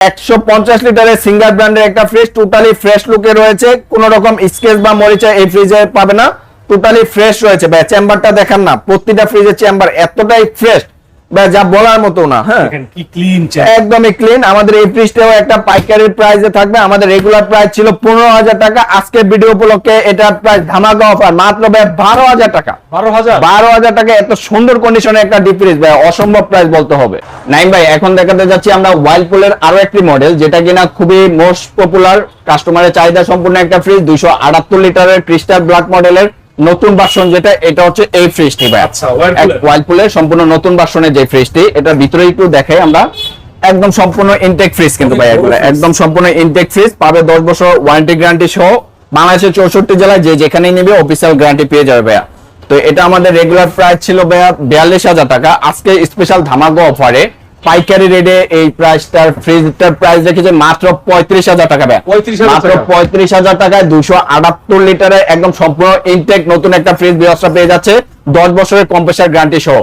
একশো পঞ্চাশ লিটারের সিঙ্গার ব্র্যান্ডের একটা ফ্রিজ টোটালি ফ্রেশ লুকে রয়েছে। কোন রকম স্কেচ বা মরিচা এই ফ্রিজে পাবে না। টোটালি ফ্রেশ রয়েছে। ভাই চেম্বারটা দেখান না। প্রতিটা ফ্রিজের চেম্বার এতটাই ফ্রেশ ভাই যা বলার মতো না হ্যাঁ। একদমই ক্লিন আমাদের এই ফ্রিজটাও একটা পাইকারি প্রাইসে থাকবে। আমাদের রেগুলার প্রাইস ছিল পনেরো হাজার টাকা। আজকের ভিডিও উপলক্ষে এটা প্রাইস ধামাকা অফার মাত্র ভাই বারো হাজার টাকা। বারো হাজার? বারো হাজার টাকা এত সুন্দর কন্ডিশনে একটা ডিপ ফ্রিজ ভাই। অসম্ভব প্রাইস বলতে হবে। ভাই এখন দেখাতে যাচ্ছি আমরা ওয়াইল্ডপুলের আরও একটি মডেল যেটা কিনা খুবই মোস্ট পপুলার কাস্টমারের চাহিদা সম্পূর্ণ একটা ফ্রিজ দুইশো আটাত্তর লিটারের ক্রিস্টাল ব্ল্যাক মডেলের নতুন ভার্সন যেটা এটা হচ্ছে এই ফ্রিজটি ভাই। আচ্ছা। সম্পূর্ণ নতুন ভার্সনের যে ফ্রিজটি এটার ভিতরে একটু দেখাই আমরা। একদম সম্পূর্ণ ইনটেক ফ্রিজ কিন্তু ভাই একদম সম্পূর্ণ ইনটেক ফ্রিজ পাবে দশ বছর ওয়ারেন্টি গ্যারান্টি সহ। বাংলাদেশের চৌষট্টি জেলায় যে যেখানেই নেবে অফিসিয়াল গ্যারান্টি পেয়ে যাবে ভাইয়া। তো এটা আমাদের রেগুলার প্রাইস ছিল ভাইয়া বিয়াল্লিশ হাজার টাকা। আজকে স্পেশাল ধামাকা অফারে পাইকারি রেডে এই প্রাইসটার ফ্রিজটার প্রাইস রেখেছে মাত্র পঁয়ত্রিশ হাজার টাকা 35,000 মাত্র পঁয়ত্রিশ হাজার টাকায় দুশো আটাত্তর লিটারের একদম সম্পূর্ণ ইনটেক নতুন একটা ফ্রিজ ব্যবস্থা পেয়ে যাচ্ছে। দশ বছরের কম্প্রেসার গ্যারান্টি সহ।